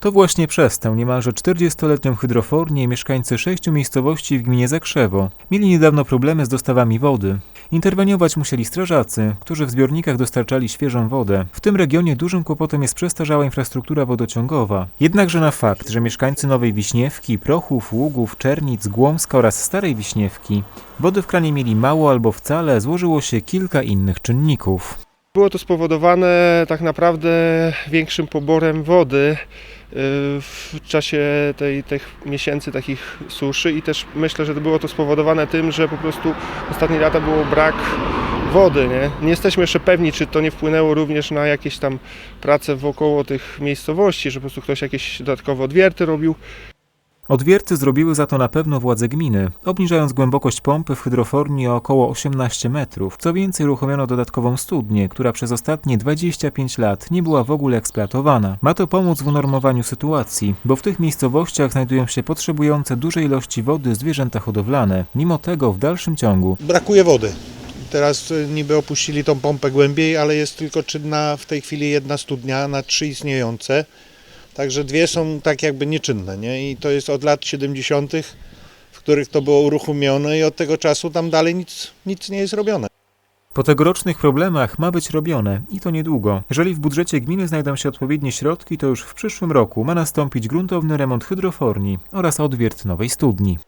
To właśnie przez tę niemalże 40-letnią hydrofornię mieszkańcy sześciu miejscowości w gminie Zakrzewo mieli niedawno problemy z dostawami wody. Interweniować musieli strażacy, którzy w zbiornikach dostarczali świeżą wodę. W tym regionie dużym kłopotem jest przestarzała infrastruktura wodociągowa. Jednakże na fakt, że mieszkańcy Nowej Wiśniewki, Prochów, Ługów, Czernic, Głomska oraz Starej Wiśniewki wody w kranie mieli mało albo wcale, złożyło się kilka innych czynników. Było to spowodowane tak naprawdę większym poborem wody w czasie tej, tych miesięcy takich suszy i też myślę, że było to spowodowane tym, że po prostu ostatnie lata było brak wody. Nie, nie jesteśmy jeszcze pewni, czy to nie wpłynęło również na jakieś tam prace wokoło tych miejscowości, że po prostu ktoś jakieś dodatkowe odwierty robił. Odwierty zrobiły za to na pewno władze gminy, obniżając głębokość pompy w hydroforni o około 18 metrów. Co więcej, uruchomiono dodatkową studnię, która przez ostatnie 25 lat nie była w ogóle eksploatowana. Ma to pomóc w unormowaniu sytuacji, bo w tych miejscowościach znajdują się potrzebujące dużej ilości wody zwierzęta hodowlane. Mimo tego w dalszym ciągu brakuje wody. Teraz y, niby opuścili tą pompę głębiej, ale jest tylko czynna w tej chwili jedna studnia na trzy istniejące. Także dwie są tak jakby nieczynne, nie? I to jest od lat 70., w których to było uruchomione i od tego czasu tam dalej nic, nic nie jest robione. Po tegorocznych problemach ma być robione i to niedługo. Jeżeli w budżecie gminy znajdą się odpowiednie środki, to już w przyszłym roku ma nastąpić gruntowny remont hydroforni oraz odwiert nowej studni.